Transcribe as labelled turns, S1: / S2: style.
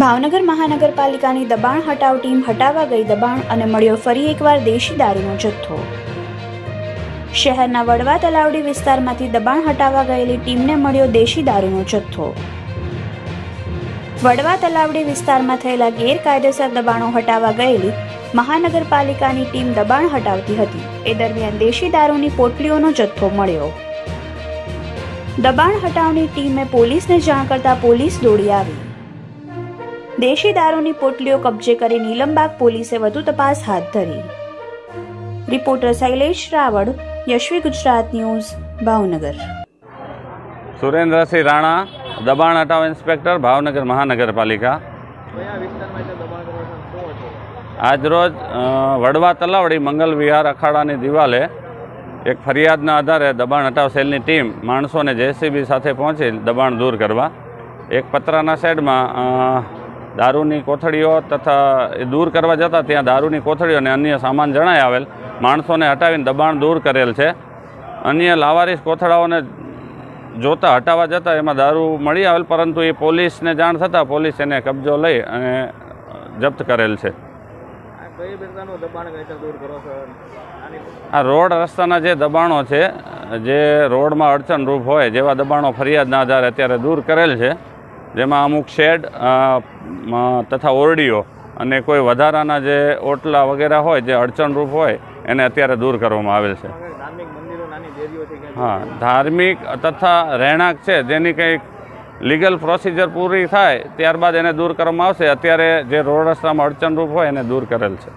S1: ભાવનગર મહાનગરપાલિકાની દબાણ હટાવ ટીમ હટાવવા ગઈ દબાણ અને મળ્યો ફરી એકવાર દેશી દારૂનો જથ્થો. શહેરના વડવા તલાવડી વિસ્તારમાંથી દબાણ હટાવવા ગયેલી ટીમને મળ્યો દેશી દારૂનો જથ્થો. વડવા તલાવડી વિસ્તારમાં થયેલા ગેરકાયદેસર દબાણો હટાવવા ગયેલી મહાનગરપાલિકાની ટીમ દબાણ હટાવતી હતી. એ દરમિયાન દેશી દારૂની પોટલીઓનો જથ્થો મળ્યો. દબાણ હટાવની ટીમે પોલીસને જાણ કરતા પોલીસ દોડી આવી. દેશી દારૂની પોટલીઓ કબજે કરી નીલમબાગ પોલીસે વધુ તપાસ હાથ ધરી. Reporter Shailesh Raval, Yashvi Gujarat news, Bhavnagar.
S2: Surendrasinh Rana, દબાણ હટાવ ઇન્સ્પેક્ટર, ભાવનગર મહાનગરપાલિકા. આજરોજ વડવા તલાવડી મંગલ વિહાર અખાડાની દિવાલે એક ફરિયાદના આધારે દબાણ હટાવ સેલની ટીમ માણસોને જેસીબી સાથે પહોંચી દબાણ દૂર કરવા. એક પતરાના શેડમાં દારૂની કોથળીઓ તથા એ દૂર કરવા જતાં ત્યાં દારૂની કોથળીઓ અને અન્ય સામાન જણાય આવેલ. માણસોને હટાવીને દબાણ દૂર કરેલ છે. અન્ય લાવારીસ કોથળાઓને જોતા હટાવવા જતાં એમાં દારૂ મળી આવેલ પરંતુ એ પોલીસને જાણ થતાં પોલીસ એને કબજો લઈ અને જપ્ત કરેલ છે.
S3: આ
S2: રોડ રસ્તાના જે દબાણો છે જે રોડમાં અડચણરૂપ હોય જેવા દબાણો ફરિયાદના આધારે અત્યારે દૂર કરેલ છે. જેમાં અમુક શેડ તથા ઓરડીઓ અને કોઈ વધારાના જે ઓટલા વગેરે હોય જે અડચણરૂપ હોય એને અત્યારે દૂર કરવામાં આવેલ છે. હા ધાર્મિક તથા રહેણાંક છે જેની કંઈક લીગલ પ્રોસિજર પૂરી થાય ત્યારબાદ એને દૂર કરવામાં આવશે. અત્યારે જે રોડ રસ્તામાં અડચણરૂપ હોય એને દૂર કરેલ છે.